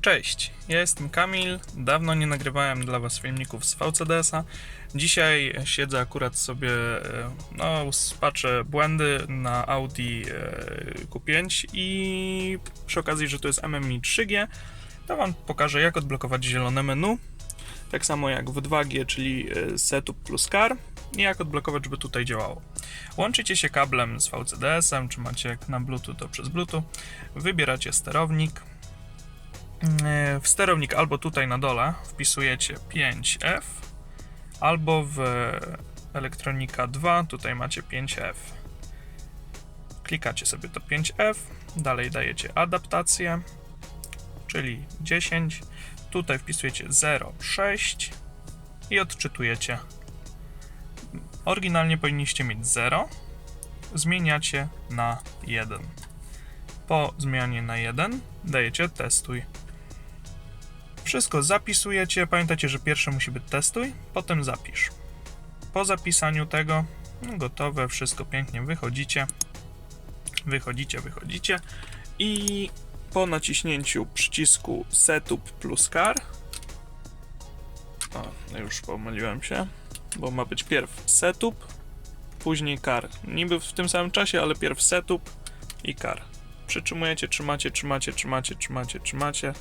Cześć, ja jestem Kamil. Dawno nie nagrywałem dla Was filmików z VCDS-a. Dzisiaj siedzę akurat sobie, e, no, patrzę błędy na Audi e, Q5 i przy okazji, że to jest MMI 3G, to Wam pokażę, jak odblokować zielone menu. Tak samo jak w 2G, czyli e, Setup plus Car i jak odblokować, żeby tutaj działało. Łączycie się kablem z VCDS-em, czy macie jak na Bluetooth, to przez Bluetooth. Wybieracie sterownik. W sterownik albo tutaj na dole wpisujecie 5F, albo w elektronika 2 tutaj macie 5F. Klikacie sobie to 5F, dalej dajecie adaptację, czyli 10. Tutaj wpisujecie 0,6 i odczytujecie. Oryginalnie powinniście mieć 0, zmieniacie na 1. Po zmianie na 1 dajecie testuj. Wszystko zapisujecie. Pamiętajcie, że pierwsze musi być testuj, potem zapisz. Po zapisaniu tego, no gotowe, wszystko pięknie wychodzicie. Wychodzicie, wychodzicie i po naciśnięciu przycisku Setup plus Car. O, już pomyliłem się, bo ma być pierw Setup, później Car. Niby w tym samym czasie, ale pierw Setup i Car. Przytrzymujecie, trzymacie, trzymacie, trzymacie, trzymacie, trzymacie.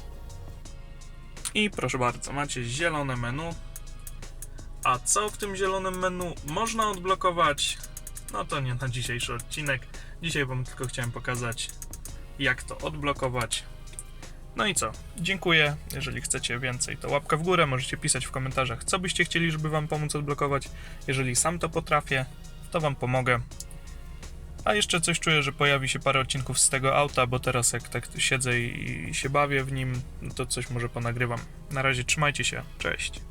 I proszę bardzo, macie zielone menu. A co w tym zielonym menu można odblokować? No to nie na dzisiejszy odcinek. Dzisiaj Wam tylko chciałem pokazać, jak to odblokować. No i co? Dziękuję. Jeżeli chcecie więcej, to łapka w górę. Możecie pisać w komentarzach, co byście chcieli, żeby Wam pomóc odblokować. Jeżeli sam to potrafię, to Wam pomogę. A jeszcze coś czuję, że pojawi się parę odcinków z tego auta, bo teraz jak tak siedzę i się bawię w nim, no to coś może ponagrywam. Na razie trzymajcie się, cześć.